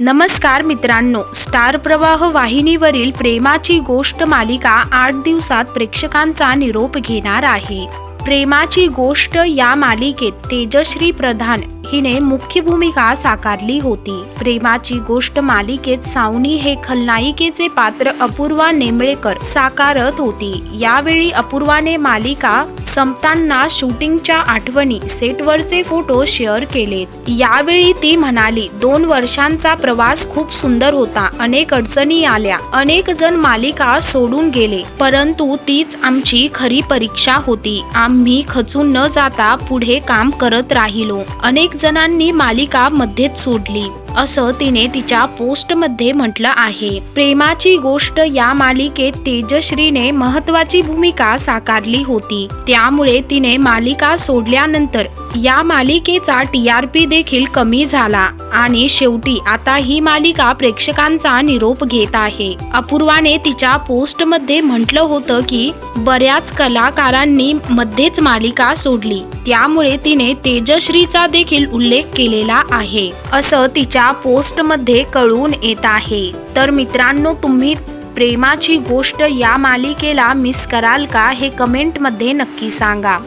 नमस्कार मित्रांनो स्टार प्रवाह वाहिनीवरील प्रेमाची गोष्ट मालिका आठ दिवसात प्रेक्षकांचा निरोप घेणार आहे. प्रेमाची गोष्ट या मालिकेत तेजश्री प्रधान हिने मुख्य भूमिका साकारली होती. प्रेमाची गोष्ट मालिकेत सावनी हे खलनायिकेचे पात्र अपूर्वा नेमळेकर साकारत होती. यावेळी अपूर्वाने मालिका संपताना शूटिंगच्या आठवणी सेटवरचे फोटो शेअर केलेत. यावेळी ती म्हणाली दोन वर्षांचा प्रवास खूप सुंदर होता. अनेक अडचणी आल्या. अनेक जण मालिका सोडून गेले. परंतु तीच आमची खरी परीक्षा होती. आम्ही खचून न जाता पुढे काम करत राहिलो. अनेक जणांनी मालिका मध्येच सोडली. असं तिने तिच्या पोस्टमध्ये म्हटलं आहे. प्रेमाची गोष्ट या मालिकेत तेजश्रीने महत्वाची भूमिका साकारली होती. त्या त्यामुळे तिने मालिका सोडल्यानंतर या मालिकेचा टी आर पी देखील कमी झाला. आणि शेवटी आता ही मालिका प्रेक्षकांचा निरोप घेत आहे. अपूर्वाने तिच्या पोस्टमध्ये म्हटलं होतं की बऱ्याच कलाकारांनी मध्येच मालिका सोडली. त्यामुळे तिने तेजश्रीचा देखील उल्लेख केलेला आहे. असं तिच्या पोस्टमध्ये कळून येत आहे. तर मित्रांनो तुम्ही प्रेमाची गोष्ट या मालिकेला मिस कराल का हे कमेंटमध्ये नक्की सांगा.